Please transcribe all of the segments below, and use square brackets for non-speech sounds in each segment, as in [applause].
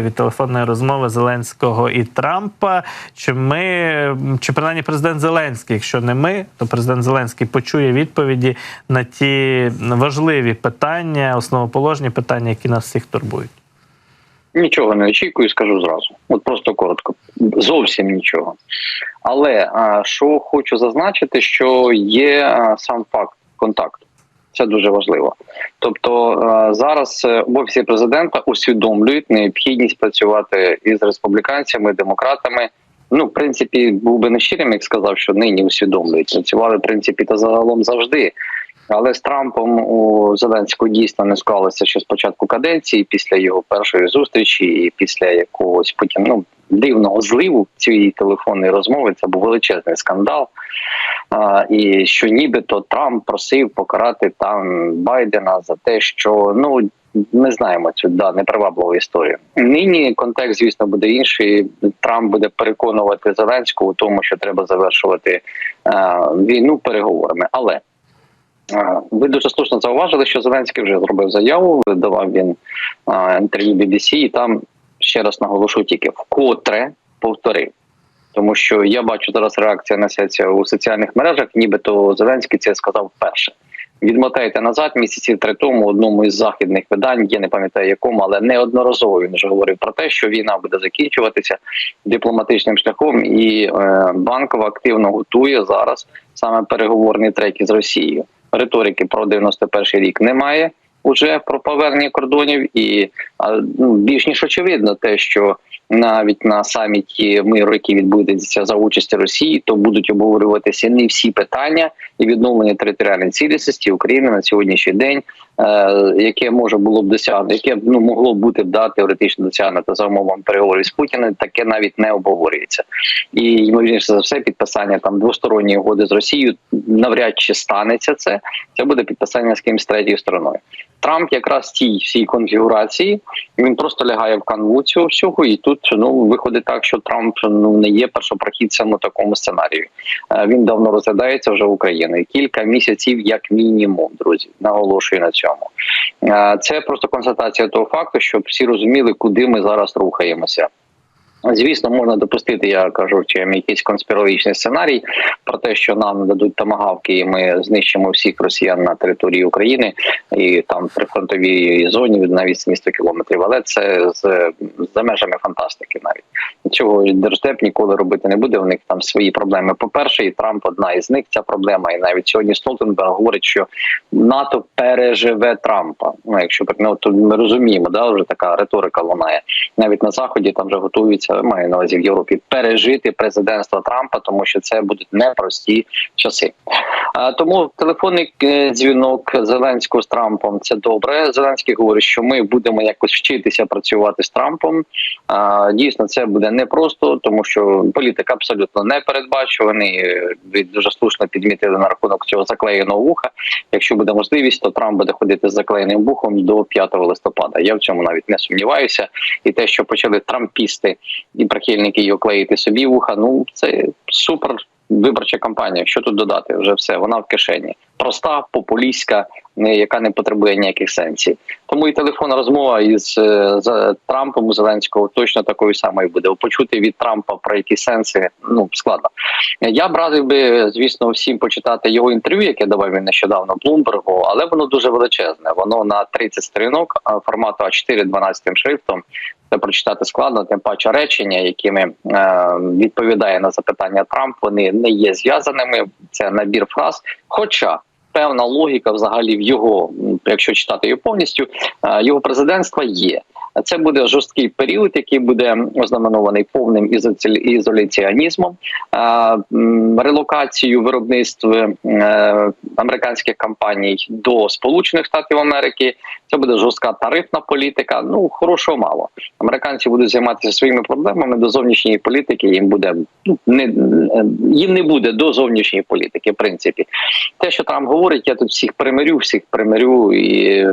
від телефонної розмови Зеленського і Трампа. Чи ми, чи принаймні президент Зеленський, якщо не ми, то президент Зеленський почує відповіді на ті важливі питання, основоположні питання, які нас всіх турбують. Нічого не очікую, скажу зразу. От просто коротко. Зовсім нічого. Але що хочу зазначити, що є сам факт контакту. Це дуже важливо. Тобто зараз е, в офісі президента усвідомлюють необхідність працювати із республіканцями, демократами. Ну, в принципі, був би нещирим, як сказав, що нині усвідомлюють. Працювали в принципі та загалом завжди. Але з Трампом у Зеленського дійсно не склалося ще з початку каденції, після його першої зустрічі, і після якогось потім ну дивного зливу цієї телефонної розмови. Це був величезний скандал. А, І що нібито Трамп просив покарати там Байдена за те, що ну. Ми знаємо цю да непривабливу історію. Нині контекст, звісно, буде інший. Трамп буде переконувати Зеленського у тому, що треба завершувати е, війну переговорами. Але ви дуже слушно зауважили, що Зеленський вже зробив заяву. Давав він інтерв'ю BBC, і там ще раз наголошу тільки вкотре повторив. Тому що я бачу зараз реакція несеться у соціальних мережах, нібито Зеленський це сказав вперше. Відмотайте назад місяців три тому одному із західних видань, я не пам'ятаю якому, але неодноразово він вже говорив про те, що війна буде закінчуватися дипломатичним шляхом, і е, банкова активно готує зараз саме переговорні треки з Росією. Риторики про 91-й рік немає уже про повернення кордонів, і ну, більш ніж очевидно, те, що навіть на саміті миру, який відбудеться за участі Росії, то будуть обговорюватися не всі питання і відновлення територіальної цілісності України на сьогоднішній день, е, яке може було б досягнути, яке ну могло б бути да, теоретично досягнуто за умовами переговорів з Путіним, таке навіть не обговорюється. І ймовірніше за все, підписання там двосторонньої угоди з Росією навряд чи станеться це. Це буде підписання з кимось третьою стороною. Трамп якраз цій всій конфігурації він просто лягає в канву цього всього, і тут ну виходить так, що Трамп ну не є першопрохідцем у такому сценарії. Е, Він давно розглядається вже Україною. Кілька місяців, як мінімум, друзі, наголошую на цьому. Е, Це просто констатація того факту, щоб всі розуміли, куди ми зараз рухаємося. Звісно, можна допустити, я кажу, чим якийсь конспірологічний сценарій про те, що нам дадуть тамагавки, і ми знищимо всіх росіян на території України і там при фронтовій зоні на відстані 100 кілометрів. Але це з за межами фантастики. Навіть цього держдеп ніколи робити не буде. У них там свої проблеми. По перше, і Трамп одна із них ця проблема. І навіть сьогодні Столтенберг говорить, що НАТО переживе Трампа. Ну якщо ну, то ми розуміємо, да вже така риторика лунає. Навіть на заході там вже готуються маю на увазі в Європі пережити президентство Трампа, тому що це будуть непрості часи. Тому телефонний е, дзвінок Зеленського з Трампом це добре. Зеленський говорить, що ми будемо якось вчитися працювати з Трампом. Дійсно, це буде непросто, тому що політика абсолютно не передбачуваний. Ви дуже слушно підмітили на рахунок цього заклеєного вуха. Якщо буде можливість, то Трамп буде ходити з заклеєним вухом до 5 листопада. Я в цьому навіть не сумніваюся. І те, що почали трампісти і прихильники його клеїти собі вуха. Ну це супер виборча кампанія. Що тут додати? Вже все вона в кишені. Проста, популістська, не яка не потребує ніяких сенсів. Тому і телефонна розмова із е, з Трампом Зеленського точно такою самою буде. Почути від Трампа про які сенси ну складно. Я б радив би, звісно, всім почитати його інтерв'ю, яке давав він нещодавно Блумбергу, але воно дуже величезне. Воно на 30 сторінок формату А4 12 шрифтом. Це прочитати складно, тим паче речення, якими е, відповідає на запитання Трамп, вони не є зв'язаними. Це набір фраз. Хоча певна логіка, взагалі, в його, якщо читати його повністю, е, його президентства є. Це буде жорсткий період, який буде ознаменований повним ізоляціонізмом, релокацією виробництв е, американських компаній до Сполучених Штатів Америки. Це буде жорстка тарифна політика. Ну хорошого мало. Американці будуть займатися своїми проблемами до зовнішньої політики. Їм буде ну не їм не буде до зовнішньої політики. В принципі, те, що Трамп говорить, я тут всіх примирю, всіх примирю і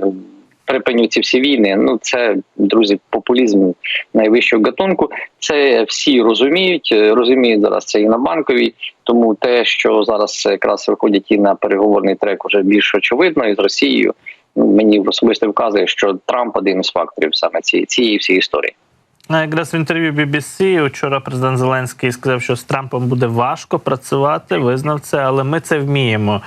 припиню ці всі війни. Ну це друзі, популізм найвищого гатунку. Це всі розуміють. Розуміють зараз це і на банковій. Тому те, що зараз якраз виходять і на переговорний трек, вже більш очевидно і з Росією. Мені особисто вказує, що Трамп один із факторів саме цієї цієї всієї історії. А Якраз в інтерв'ю BBC вчора президент Зеленський сказав, що з Трампом буде важко працювати, визнав це, але ми це вміємо.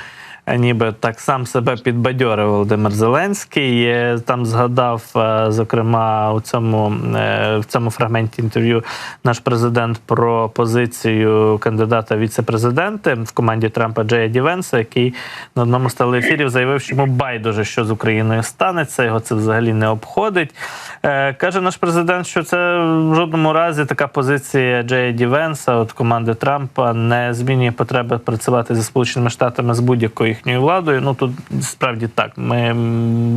Ніби так сам себе підбадьорив Володимир Зеленський. Е, Там згадав, е, зокрема, у цьому е, в цьому фрагменті інтерв'ю наш президент про позицію кандидата віце-президенти в команді Трампа Джея Дівенса, який на одному з телеефірів заявив, що йому байдуже, що з Україною станеться. Його це взагалі не обходить. Каже наш президент, що це в жодному разі така позиція Джея Дівенса, от команди Трампа, не змінює потреби працювати зі Сполученими Штатами з будь-якою їхньою владою. Ну тут справді так. Ми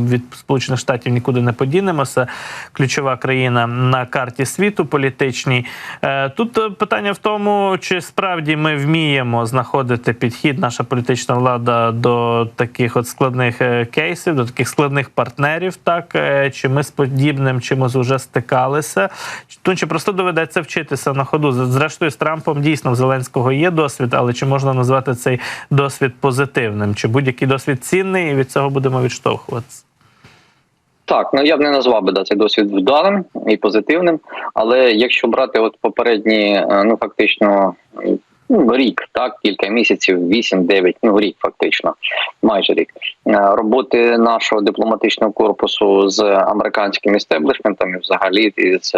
від Сполучених Штатів нікуди не подінемося. Ключова країна на карті світу політичній. Е, Тут е, питання в тому, чи справді ми вміємо знаходити підхід, наша політична влада до таких от складних е, кейсів, до таких складних партнерів, так чи ми з подібним чимось вже стикалися, ну, чи просто доведеться вчитися на ходу. Зрештою, з Трампом дійсно в Зеленського є досвід, але чи можна назвати цей досвід позитивним? Чи будь-який досвід цінний, і від цього будемо відштовхуватися? Так, ну я б не назвав би да, цей досвід вдалим і позитивним. Але якщо брати от попередні, е, ну фактично рік, так, кілька місяців, 8-9, ну рік фактично, майже рік е, роботи нашого дипломатичного корпусу з американським істеблішментом і взагалі з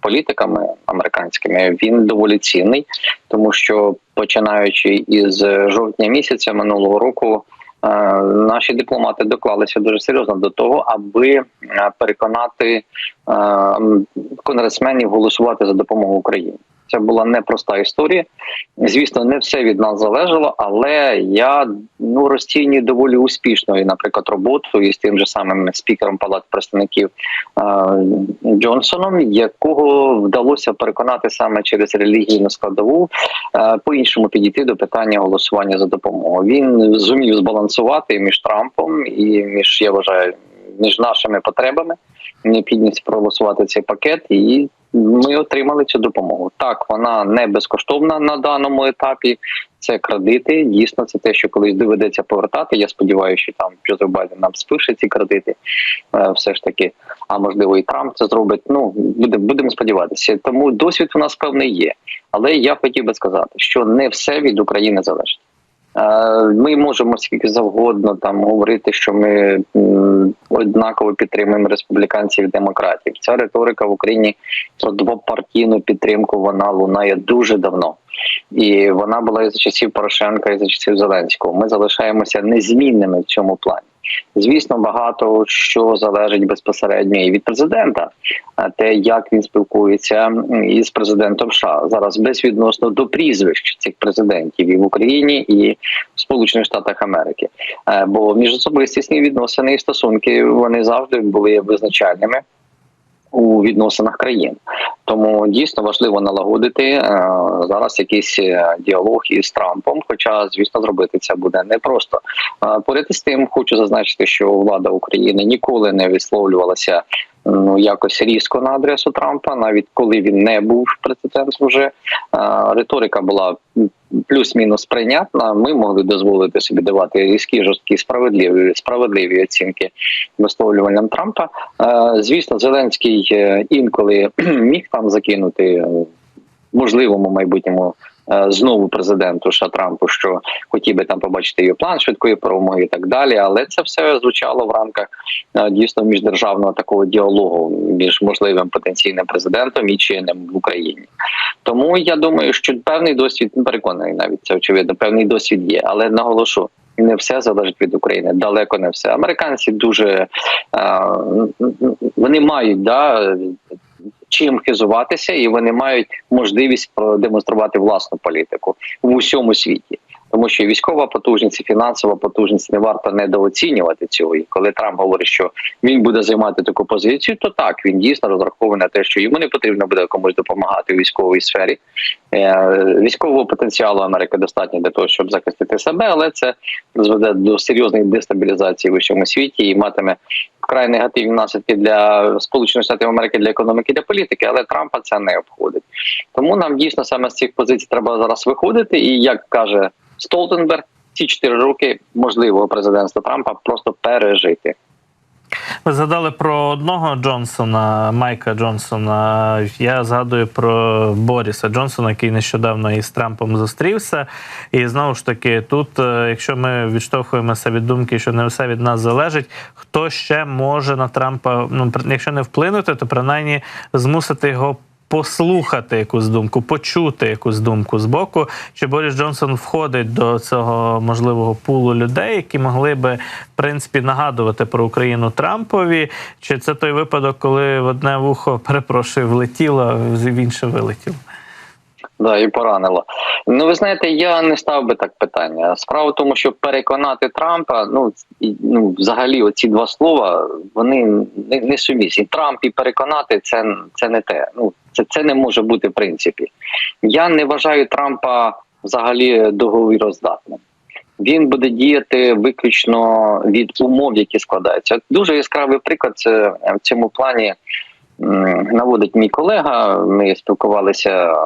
політиками американськими, він доволі цінний, тому що починаючи із жовтня місяця минулого року. Е, Наші дипломати доклалися дуже серйозно до того, аби е, переконати конгресменів голосувати за допомогу Україні. Це була непроста історія. Звісно, не все від нас залежало, але я ну розцінюю доволі успішною, наприклад, роботу із тим же самим спікером Палат представників Джонсоном, якого вдалося переконати саме через релігійну складову по-іншому підійти до питання голосування за допомогу. Він зумів збалансувати між Трампом і між я вважаю між нашими потребами необхідність проголосувати цей пакет, і ми отримали цю допомогу. Так, вона не безкоштовна на даному етапі. Це кредити. Дійсно, це те, що колись доведеться повертати. Я сподіваюся, що там Джозеф Байден нам спише ці кредити. е, Все ж таки, а можливо, і Трамп це зробить. Ну буде будемо сподіватися. Тому досвід у нас певний є. Але я хотів би сказати, що не все від України залежить. Ми можемо скільки завгодно там говорити, що ми однаково підтримуємо республіканців і демократів. Ця риторика в Україні про двопартійну підтримку вона лунає дуже давно, і вона була і за часів Порошенка, і за часів Зеленського. Ми залишаємося незмінними в цьому плані. Звісно, багато що залежить безпосередньо і від президента, а те, як він спілкується із президентом США зараз безвідносно до прізвищ цих президентів і в Україні, і в Сполучених Штатах Америки. Е, Бо міжособистісні відносини і стосунки вони завжди були визначальними у відносинах країн. Тому дійсно важливо налагодити е, зараз якийсь е, діалог із Трампом. Хоча, звісно, зробити це буде непросто. Е, поряд із тим, хочу зазначити, що влада України ніколи не висловлювалася ну якось різко на адресу Трампа, навіть коли він не був президентом. Вже риторика була плюс-мінус прийнятна. Ми могли дозволити собі давати різкі, жорсткі, справедливі справедливі оцінки висловлюванням Трампа. Звісно, Зеленський е, інколи [clears throat] міг там закинути е, можливому майбутньому знову президенту США Трампу, що хотів би там побачити його план швидкої перемоги і так далі. Але це все звучало в рамках е, дійсно міждержавного такого діалогу між можливим потенційним президентом і чинним в Україні. Тому я думаю, що певний досвід ну, переконаний, навіть це очевидно, певний досвід є, але наголошу. Не все залежить від України, далеко не все. Американці дуже е, вони мають да чим хизуватися, і вони мають можливість продемонструвати власну політику в усьому світі. Тому що військова потужність і фінансова потужність не варто недооцінювати цього. І коли Трамп говорить, що він буде займати таку позицію, то так він дійсно розраховує на те, що йому не потрібно буде комусь допомагати у військовій сфері. Е, Військового потенціалу Америки достатньо для того, щоб захистити себе, але це призведе до серйозної дестабілізації в усьому світі і матиме вкрай негативні наслідки для Сполучених Штатів Америки для економіки для політики, але Трампа це не обходить. Тому нам дійсно саме з цих позицій треба зараз виходити. І як каже Столтенберг, ці чотири роки можливого президентства Трампа просто пережити. Ви згадали про одного Джонсона, Майка Джонсона. Я згадую про Боріса Джонсона, який нещодавно із Трампом зустрівся. І знову ж таки, тут, е, якщо ми відштовхуємося від думки, що не все від нас залежить, хто ще може на Трампа, ну якщо не вплинути, то принаймні змусити його. Послухати якусь думку, почути якусь думку з боку, чи Борис Джонсон входить до цього можливого пулу людей, які могли би в принципі нагадувати про Україну Трампові, чи це той випадок, коли в одне вухо перепрошую, влетіло, в інше вилетіло? Да, і поранило. Ну, ви знаєте, я не став би так питання. Справа в тому, що переконати Трампа, ну ну взагалі, оці два слова вони не, не сумісні. Трамп і переконати це, це не те. Ну це, це не може бути в принципі. Я не вважаю Трампа взагалі договіроздатним. Він буде діяти виключно від умов, які складаються. Дуже яскравий приклад це в цьому плані наводить мій колега. Ми спілкувалися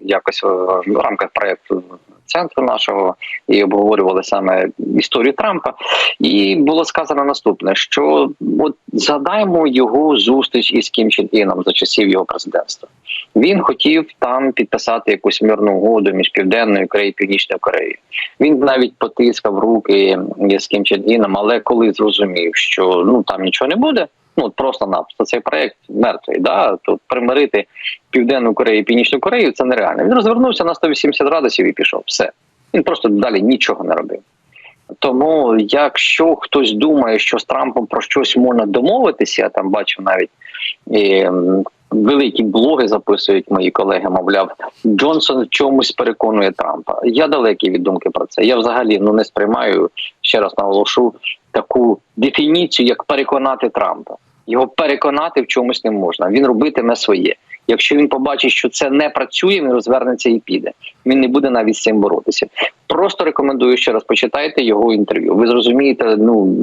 якось в рамках проекту центру нашого і обговорювали саме історію Трампа. І було сказано наступне: що от згадаємо його зустріч із Кім Чен Іном за часів його президентства. Він хотів там підписати якусь мирну угоду між південною Кореєю і Північною Кореєю. Він навіть потискав руки з Кім Чен Іном, але коли зрозумів, що ну там нічого не буде. Ну просто-напросто цей проект мертвий. Да? Тут примирити Південну Корею і Північну Корею це нереально. Він розвернувся на 180 градусів і пішов. Все. Він просто далі нічого не робив. Тому, якщо хтось думає, що з Трампом про щось можна домовитися, я там бачив навіть і, великі блоги записують мої колеги, мовляв, Джонсон чомусь переконує Трампа. Я далекий від думки про це. Я взагалі ну не сприймаю ще раз наголошу таку дефініцію, як переконати Трампа. Його переконати в чомусь не можна. Він робитиме своє. Якщо він побачить, що це не працює, він розвернеться і піде. Він не буде навіть з цим боротися. Просто рекомендую ще раз почитайте його інтерв'ю. Ви зрозумієте, ну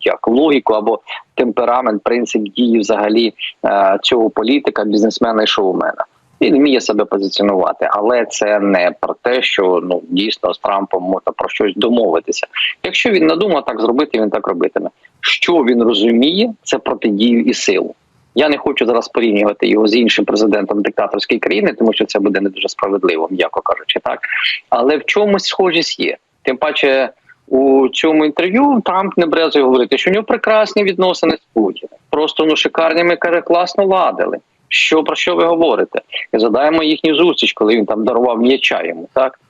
як логіку або темперамент, принцип дії взагалі е, цього політика, бізнесмена і шоумена. Він вміє себе позиціонувати, але це не про те, що ну дійсно з Трампом можна про щось домовитися. Якщо він надумав так зробити, він так робитиме. Що він розуміє, це протидію і силу. Я не хочу зараз порівнювати його з іншим президентом диктаторської країни, тому що це буде не дуже справедливо, м'яко кажучи, так але в чомусь схожість є. Тим паче у цьому інтерв'ю Трамп не брезує говорити, що у нього прекрасні відносини з Путіним. Просто ну шикарні ми каже, класно ладили. Що про що ви говорите? І задаємо їхню зустріч, коли він там дарував м'яча йому, так?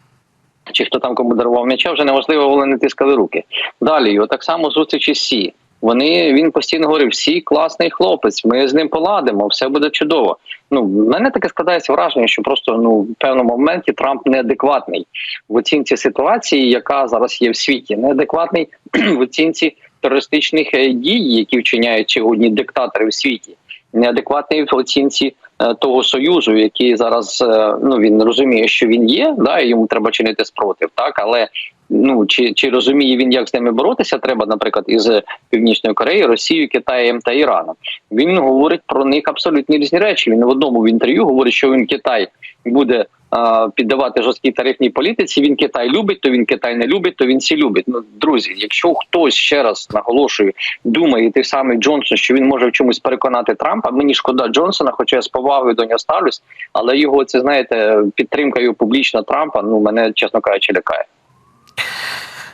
Чи хто там кому дарував м'яча, вже неможливо вони не тискали руки. Далі його так само зустрічі Сі. Вони він постійно говорив: всі класний хлопець, ми з ним поладимо, все буде чудово. Ну в мене таке складається враження, що просто ну в певному моменті Трамп неадекватний в оцінці ситуації, яка зараз є в світі, неадекватний [clears throat] в оцінці терористичних е, дій, які вчиняють сьогодні диктатори в світі, неадекватний в оцінці е, того союзу, який зараз е, ну він розуміє, що він є, да і йому треба чинити спротив, так? Але ну чи, чи розуміє він, як з ними боротися? Треба, наприклад, із Північної Кореї, Росією, Китаєм та Іраном. Він говорить про них абсолютно різні речі. Він в одному в інтерв'ю говорить, що він Китай буде піддавати жорсткій тарифній політиці. Він Китай любить, то він Китай не любить, то він всі любить. Ну друзі, якщо хтось ще раз наголошую, думає той самий Джонсон, що він може в чомусь переконати Трампа. Мені шкода Джонсона, хоча я з повагою до нього ставлюсь, але його це знаєте, підтримка його публічна Трампа. Ну мене чесно кажучи, лякає.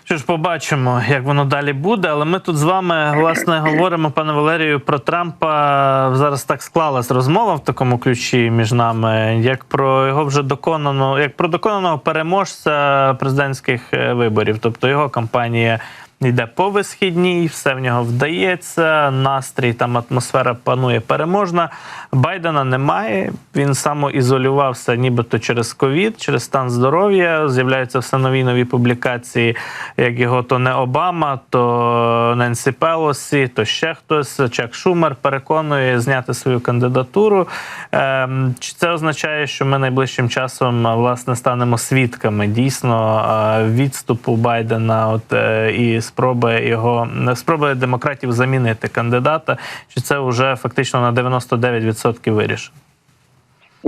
Що ж, побачимо, як воно далі буде. Але ми тут з вами власне говоримо, пане Валерію, про Трампа. Зараз так склалась розмова в такому ключі між нами, як про його вже доконаного, як про доконаного переможця президентських е, виборів. Тобто його кампанія йде по висхідній, все в нього вдається. Настрій там атмосфера панує переможна. Байдена немає. Він самоізолювався, нібито через ковід, через стан здоров'я. З'являються все нові нові публікації, як його то не Обама, то Ненсі Пелосі, то ще хтось. Чак Шумер переконує зняти свою кандидатуру. Ем, Чи це означає, що ми найближчим часом власне станемо свідками дійсно е, відступу Байдена? От е, і спроби його спроби демократів замінити кандидата? Чи це вже фактично на 99% вирішено?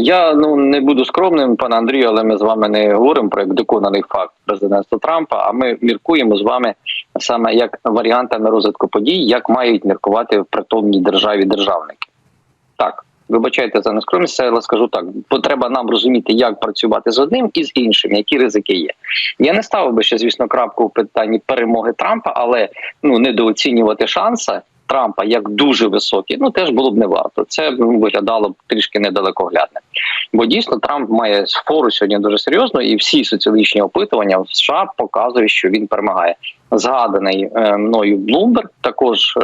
Я ну не буду скромним, пане Андрію, але ми з вами не говоримо про як доконаний факт президентства Трампа. А ми міркуємо з вами саме як варіантами розвитку подій, як мають міркувати в притомній державі державники. Так, вибачайте за нескромність, але скажу так: бо треба нам розуміти, як працювати з одним і з іншим, які ризики є. Я не ставив би ще, звісно, крапку в питанні перемоги Трампа, але ну недооцінювати шанси Трампа як дуже високі, ну теж було б не варто. Це виглядало б трішки недалекоглядне. Бо дійсно Трамп має фору сьогодні дуже серйозно, і всі соціологічні опитування в США показують, що він перемагає. Згаданий е, мною Блумберг також е,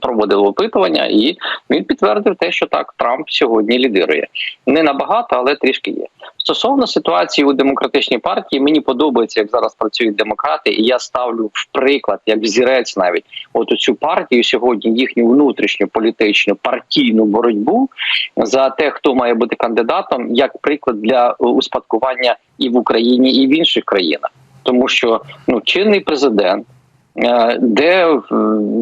проводив опитування, і він підтвердив те, що так Трамп сьогодні лідирує. Не набагато, але трішки є. Стосовно ситуації у демократичній партії, мені подобається, як зараз працюють демократи, і я ставлю в приклад, як взірець навіть от цю партію сьогодні їхню внутрішню політичну партійну боротьбу за те, хто має бути кандидатом, як приклад для е, успадкування і в Україні, і в інших країнах, тому що ну чинний президент. е, Де е,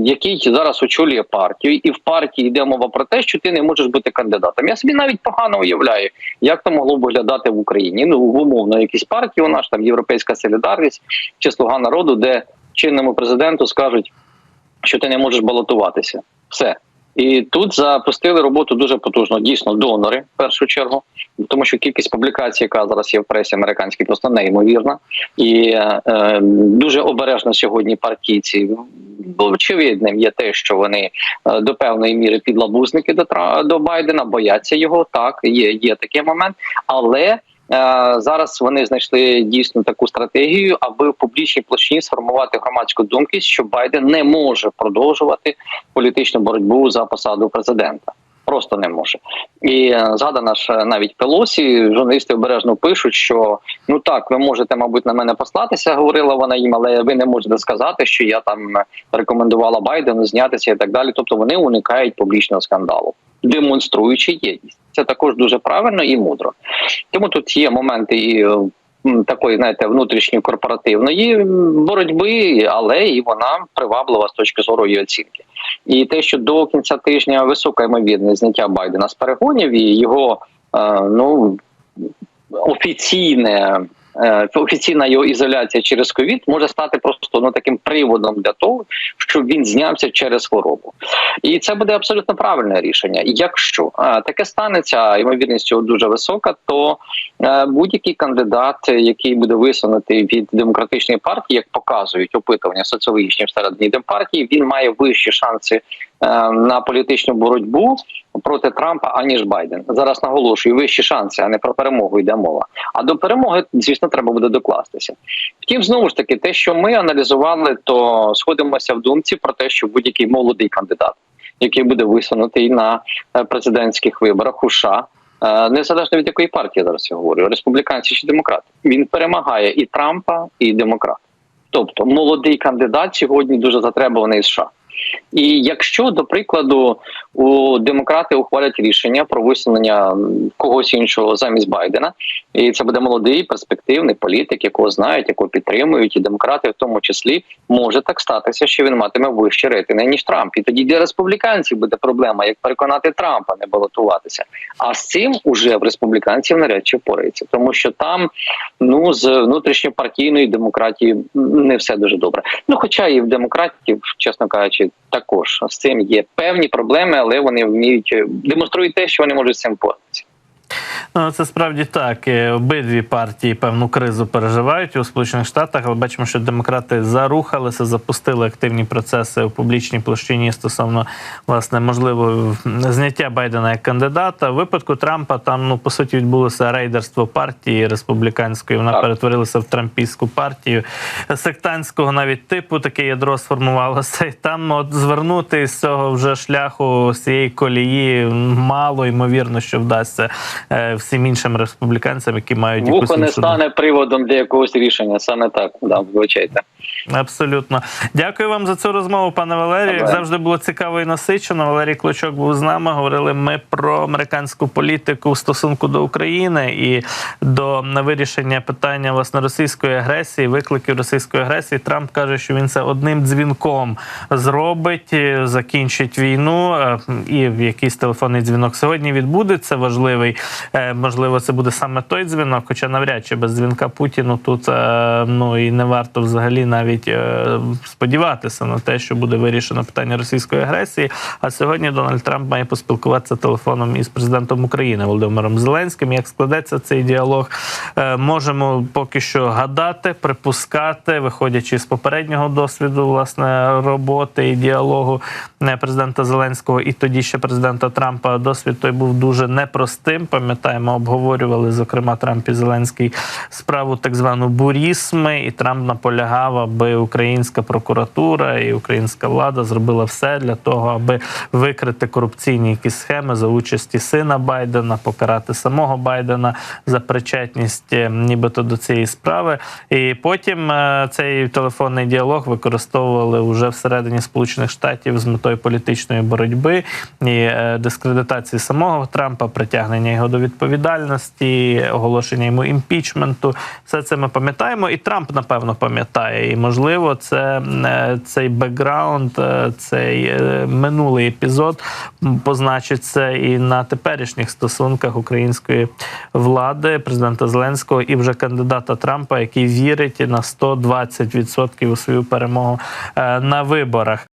який зараз очолює партію, і в партії йде мова про те, що ти не можеш бути кандидатом. Я собі навіть погано уявляю, як це могло б виглядати в Україні. Ну умовно якісь партії, у нас там Європейська солідарність чи слуга народу, де чинному президенту скажуть, що ти не можеш балотуватися. Все. І тут запустили роботу дуже потужно. Дійсно, донори в першу чергу, тому що кількість публікацій, яка зараз є в пресі американській, просто неймовірна. І е, дуже обережно сьогодні партійці. Очевидним є те, що вони е, до певної міри підлабузники до до Байдена, бояться його. Так, є, є такий момент, але. Е, Зараз вони знайшли дійсно таку стратегію, аби в публічній площині сформувати громадську думку, що Байден не може продовжувати політичну боротьбу за посаду президента. Просто не може. І е, згадана ж е, навіть Пелосі, журналісти обережно пишуть, що ну так, ви можете, мабуть, на мене послатися, говорила вона їм, але ви не можете сказати, що я там е, рекомендувала Байдену знятися і так далі. Тобто вони уникають публічного скандалу, демонструючи єдність. Це також дуже правильно і мудро. Тому тут є моменти і такої, знаєте, внутрішньої корпоративної боротьби, але і вона приваблива з точки зору її оцінки. І те, що до кінця тижня висока ймовірність зняття Байдена з перегонів і його е, ну офіційне. Е, Офіційна його ізоляція через ковід може стати просто ну таким приводом для того, щоб він знявся через хворобу, і це буде абсолютно правильне рішення. Якщо е, таке станеться, ймовірність цього дуже висока, то е, будь-який кандидат, який буде висунутий від демократичної партії, як показують опитування соціологічні всередині демпартії, він має вищі шанси на політичну боротьбу проти Трампа аніж Байден. Зараз наголошую вищі шанси, а не про перемогу йде мова. А до перемоги, звісно, треба буде докластися. Втім, знову ж таки, те, що ми аналізували, то сходимося в думці про те, що будь-який молодий кандидат, який буде висунутий на е, президентських виборах у США, е, незалежно від якої партії зараз я говорю, республіканці чи демократи, він перемагає і Трампа, і демократ. Тобто молодий кандидат сьогодні дуже затребуваний США. І якщо, до прикладу, у демократи ухвалять рішення про висунення когось іншого замість Байдена, і це буде молодий перспективний політик, якого знають, якого підтримують, і демократи, в тому числі, може так статися, що він матиме вищі рейтинги, ніж Трамп. І тоді для республіканців буде проблема, як переконати Трампа не балотуватися. А з цим уже в республіканців навряд чи впорається, тому що там ну з внутрішньопартійної демократії не все дуже добре. Ну хоча і в демократів, чесно кажучи, також з цим є певні проблеми, але вони вміють е, демонструють те, що вони можуть з цим впоратися. Ну, це справді так. Е, Обидві партії певну кризу переживають у Сполучених Штатах, але бачимо, що демократи зарухалися, запустили активні процеси у публічній площині стосовно власне можливо зняття Байдена як кандидата. В випадку Трампа там ну по суті відбулося рейдерство партії республіканської. Вона Так. перетворилася в трампійську партію сектантського навіть типу. Таке ядро сформувалося. І там от звернути з цього вже шляху з цієї колії мало ймовірно, що вдасться е, всім іншим республіканцям, які мають якусь Вухо не іншу стане приводом для якогось рішення. Саме так, да, вибачайте. Абсолютно. Дякую вам за цю розмову, пане Валерію. Як завжди було цікаво і насичено. Валерій Клочок був з нами. Говорили ми про американську політику в стосунку до України і до вирішення питання власне російської агресії, викликів російської агресії. Трамп каже, що він це одним дзвінком зробить, е, закінчить війну. е, І якийсь телефонний дзвінок сьогодні відбудеться важливий. Можливо, це буде саме той дзвінок, хоча навряд чи без дзвінка Путіну тут е, ну і не варто взагалі навіть е, сподіватися на те, що буде вирішено питання російської агресії. А сьогодні Дональд Трамп має поспілкуватися телефоном із президентом України Володимиром Зеленським. Як складеться цей діалог, е, можемо поки що гадати, припускати, виходячи з попереднього досвіду власне роботи і діалогу президента Зеленського і тоді ще президента Трампа. Досвід той був дуже непростим. Пам'ятаємо, обговорювали зокрема Трамп і Зеленський справу так звану бурісми, і Трамп наполягав, аби українська прокуратура і українська влада зробила все для того, аби викрити корупційні якісь схеми за участі сина Байдена, покарати самого Байдена за причетність, е, нібито до цієї справи. І потім е, цей телефонний діалог використовували вже всередині Сполучених Штатів з метою політичної боротьби і е, дискредитації самого Трампа, притягнення його до відповідальності, оголошення йому імпічменту. Все це ми пам'ятаємо, і Трамп напевно пам'ятає. І можливо, це е, цей бекграунд, е, цей е, минулий епізод позначиться і на теперішніх стосунках української влади, президента Зеленського і вже кандидата Трампа, який вірить на 120% у свою перемогу на виборах.